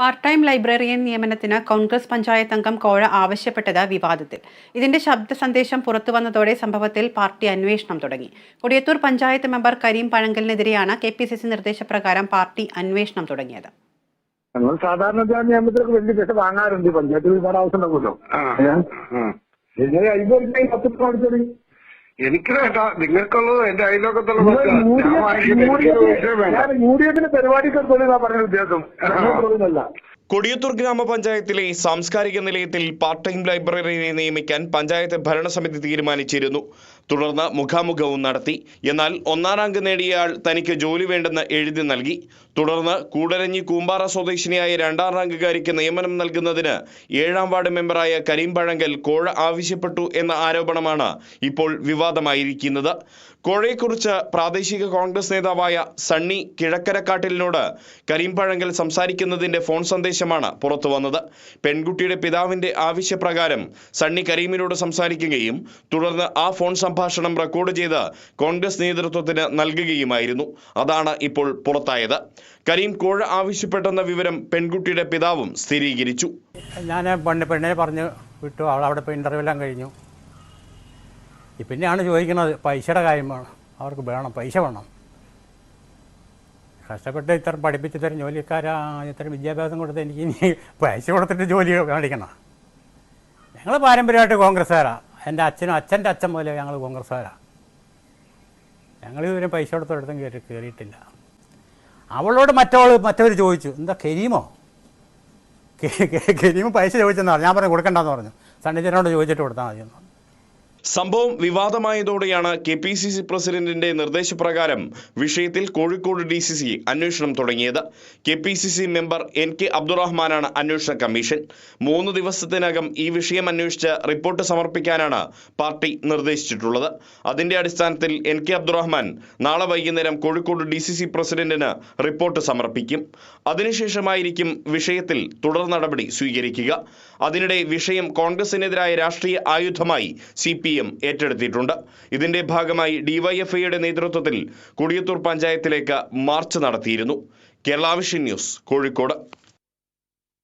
Part time librarian നിയമനത്തിന് കോൺഗ്രസ് പഞ്ചായത്ത് അംഗം കോഴ ആവശ്യപ്പെട്ടത് വിവാദത്തിൽ. ഇതിന്റെ ശബ്ദ സന്ദേശം പുറത്തു വന്നതോടെ സംഭവത്തിൽ പാർട്ടി അന്വേഷണം തുടങ്ങി. കൊടിയത്തൂർ പഞ്ചായത്ത് മെമ്പർ കരീം പഴങ്കലിനെതിരെയാണ് കെ പി സി സി നിർദ്ദേശപ്രകാരം പാർട്ടി അന്വേഷണം തുടങ്ങിയത്. ഞങ്ങൾ സാധാരണ നിയമത്തിലൊക്കെ വലിയ പൈസ വാങ്ങാറുണ്ട്. പഞ്ചായത്തിൽ ഒരുപാട് ആവശ്യം ഉണ്ടാവുമല്ലോ എനിക്ക് വേണ്ട. നിങ്ങൾക്കുള്ളത് എന്റെ അയലോക്കത്തുള്ള നിങ്ങൾ മക്കളാ. യു ഡി ഞാൻ എഫ്- വാങ്ങിക്കുന്നത് യു ഡി എനിക്കൊരു എഫ്- വിഷയം വേണ്ട. ഞാൻ യു ഡി എഫിന്റെ പരിപാടിക്ക് പറഞ്ഞ ഉദ്ദേശം കൊടിയത്തൂർ ഗ്രാമപഞ്ചായത്തിലെ സാംസ്കാരിക നിലയത്തിൽ പാർട്ട് ടൈം ലൈബ്രറിയെ നിയമിക്കാൻ പഞ്ചായത്ത് ഭരണസമിതി തീരുമാനിച്ചിരുന്നു. തുടർന്ന് മുഖാമുഖവും നടത്തി. എന്നാൽ ഒന്നാം റാങ്ക് നേടിയയാൾ തനിക്ക് ജോലി വേണ്ടെന്ന് എഴുതി നൽകി. തുടർന്ന് കൂടരഞ്ഞി കൂമ്പാറ സ്വദേശിനിയായ രണ്ടാം റാങ്കുകാരിക്ക് നിയമനം നൽകുന്നതിന് ഏഴാം വാർഡ് മെമ്പറായ കരീം പഴങ്കൽ കോഴ ആവശ്യപ്പെട്ടു എന്ന ആരോപണമാണ് ഇപ്പോൾ വിവാദമായിരിക്കുന്നത്. കോഴയെക്കുറിച്ച് പ്രാദേശിക കോൺഗ്രസ് നേതാവായ സണ്ണി കിഴക്കരക്കാട്ടിലിനോട് കരീം പഴങ്കൽ സംസാരിക്കുന്നതിന്റെ ഫോൺ സന്ദേശമാണ് പുറത്തു വന്നത് പെൺകുട്ടിയുടെ പിതാവിന്റെ ആവശ്യപ്രകാരം സണ്ണി കരീമിനോട് സംസാരിക്കുകയും തുടർന്ന് ആ ഫോൺ സംഭാഷണം റെക്കോർഡ് ചെയ്ത് കോൺഗ്രസ് നേതൃത്വത്തിന് നൽകുകയുമായിരുന്നു. അതാണ് ഇപ്പോൾ പുറത്തായത്. കരീം കോഴ ആവശ്യപ്പെട്ടെന്ന വിവരം പെൺകുട്ടിയുടെ പിതാവും സ്ഥിരീകരിച്ചു. ഞാൻ പെണ്ണ് പെണ്ണിനെ പറഞ്ഞു വിട്ടു. അവൾ അവിടെ പോയി ഇന്റർവ്യൂ എല്ലാം കഴിഞ്ഞു. പിന്നെയാണ് ചോദിക്കുന്നത് പൈസയുടെ കാര്യമാണ് അവർക്ക് വേണം പൈസ വേണം. കഷ്ടപ്പെട്ട് ഇത്ര പഠിപ്പിച്ച് ഇത്തരം ജോലിക്കാരാ ഇത്തരം വിദ്യാഭ്യാസം കൊടുത്ത് എനിക്ക് ഇനി പൈസ കൊടുത്തിട്ട് ജോലി കാണിക്കണം. ഞങ്ങൾ പാരമ്പര്യമായിട്ട് കോൺഗ്രസ്സുകാരാ. എന്റെ അച്ഛനും അച്ഛന്റെ അച്ഛൻ പോലെ ഞങ്ങൾ കോൺഗ്രസ്സുകാരാണ് ഞങ്ങൾ ഇതുവരെ പൈസ കൊടുത്തൊരിടത്തും കയറി കയറിയിട്ടില്ല അവളോട് മറ്റവൾ മറ്റവർ ചോദിച്ചു എന്താ കരീമോ? കെ- കെ- പൈസ ചോദിച്ചെന്ന് പറഞ്ഞു. ഞാൻ പറഞ്ഞു കൊടുക്കണ്ടെന്ന് പറഞ്ഞു. സണ്ണിച്ചനോട് ചോദിച്ചിട്ട് കൊടുത്താൽ മതി എന്ന് പറഞ്ഞു. സംഭവം വിവാദമായതോടെയാണ് കെ പി സി സി പ്രസിഡന്റിന്റെ നിർദ്ദേശപ്രകാരം വിഷയത്തിൽ കോഴിക്കോട് ഡി സി സി അന്വേഷണം തുടങ്ങിയത്. K P C C member N K അബ്ദുറഹ്മാനാണ് അന്വേഷണ കമ്മീഷൻ. മൂന്ന് ദിവസത്തിനകം ഈ വിഷയം അന്വേഷിച്ച് റിപ്പോർട്ട് സമർപ്പിക്കാനാണ് പാർട്ടി നിർദ്ദേശിച്ചിട്ടുള്ളത്. അതിന്റെ അടിസ്ഥാനത്തിൽ എൻ കെ അബ്ദുറഹ്മാൻ നാളെ വൈകുന്നേരം കോഴിക്കോട് ഡി സി സി പ്രസിഡന്റിന് റിപ്പോർട്ട് സമർപ്പിക്കും. അതിനുശേഷമായിരിക്കും വിഷയത്തിൽ തുടർ നടപടി സ്വീകരിക്കുക. അതിനിടെ വിഷയം കോൺഗ്രസിനെതിരായ രാഷ്ട്രീയ ആയുധമായി സി പി എം ഏറ്റെടുത്തിട്ടുണ്ട് ഇതിന്റെ ഭാഗമായി ഡിവൈഎഫ്ഐയുടെ നേതൃത്വത്തിൽ കൊടിയത്തൂർ പഞ്ചായത്തിലേക്ക് മാർച്ച് നടത്തിയിരുന്നു. കേരളാവിഷൻ ന്യൂസ് കോഴിക്കോട്.